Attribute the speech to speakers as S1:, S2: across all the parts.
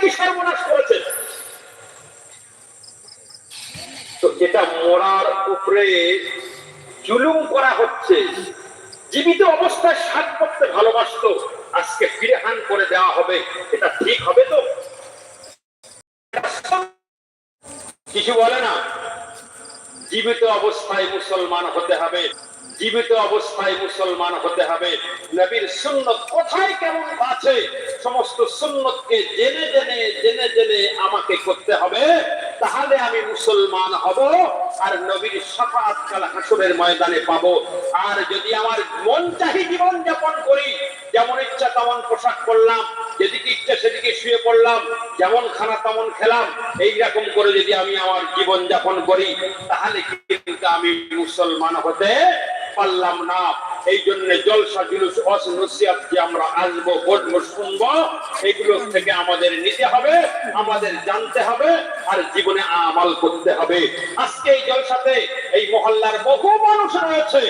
S1: কি সর্বনাশ করেছে। তো যেটা মরার উপরে জুলুম করা হচ্ছে, জীবিত অবস্থায় সাত করতে ভালোবাসত, আজকে ফিরেহান করে দেওয়া হবে, এটা ঠিক হবে তো? কিছু বলে না, জীবিত অবস্থায় মুসলমান হতে হবে, জীবিত অবস্থায় মুসলমান হতে হবে, নবীর শূন্য কোথায় কেমন আছে? সমস্ত সুন্নতকে জেনে জেনে জেনে জেনে আমাকে করতে হবে, তাহলে আমি মুসলমান হব, আর নবীর সাফাত কাল ময়দানে পাবো। আর যদি আমার মন চাহি জীবন যাপন করি, যেমন ইচ্ছা তেমন পোশাক করলাম যেদিকে ইচ্ছা সেদিকে শুয়ে পড়লাম, যেমন খানা তেমন খেলাম এই রকম করে যদি আমি আমার জীবন যাপন করি, তাহলে কিন্তু আমি মুসলমান হতে পারলাম না। এই জন্য জলসা জুলুস অস নসিয়াত যে আমরা আসব বলব শুনব, এগুলো থেকে আমাদের নিতে হবে, আমাদের জানতে হবে, আর জীবনে আমাল করতে হবে। আজকে এই জলসাতে এই মহল্লার বহু মানুষ রয়েছে।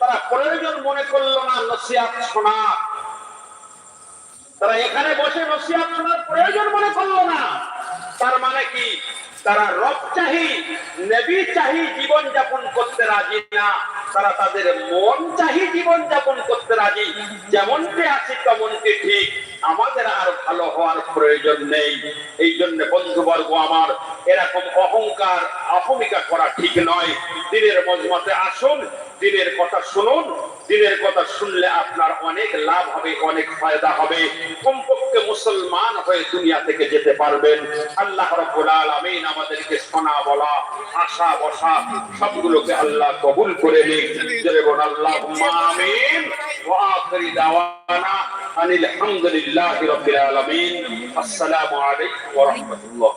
S1: তারা প্রয়োজন মনে করল না নসিয়াত শোনা। তারা এখানে বসে নসিয়াত শোনার প্রয়োজন মনে করল না। তার মানে কি? তারা রব চাহি, নবী চাহি জীবন যাপন করতে রাজি না। তারা তাদের মন চাহি জীবন যাপন করতে রাজি। যেমনটি আছে তেমনটি ঠিক। আমাদের আর ভালো হওয়ার প্রয়োজন নেই। এই জন্য বন্ধুবর্গ আমার, এরকম অহংকার অহমিকা করা ঠিক নয়। দিনের মজমাতে আসুন, দিনের কথা শুনুন দিনের কথা শুনলে আপনার অনেক লাভ হবে, অনেক ফায়দা হবে। কমপক্ষে মুসলমান হয়ে দুনিয়া থেকে যেতে পারবেন। আল্লাহ রব্বুল আলামিন আমাদেরকে শোনা, বলা, আশা, বসা, সবগুলোকে আল্লাহ কবুল করে নিন জয় বল আমিন। ওয়া দাওয়ানা আনিল হামদুলিল্লাহি রাব্বিল আলামিন। আসসালামু আলাইকুম ওয়া রাহমাতুল্লাহ।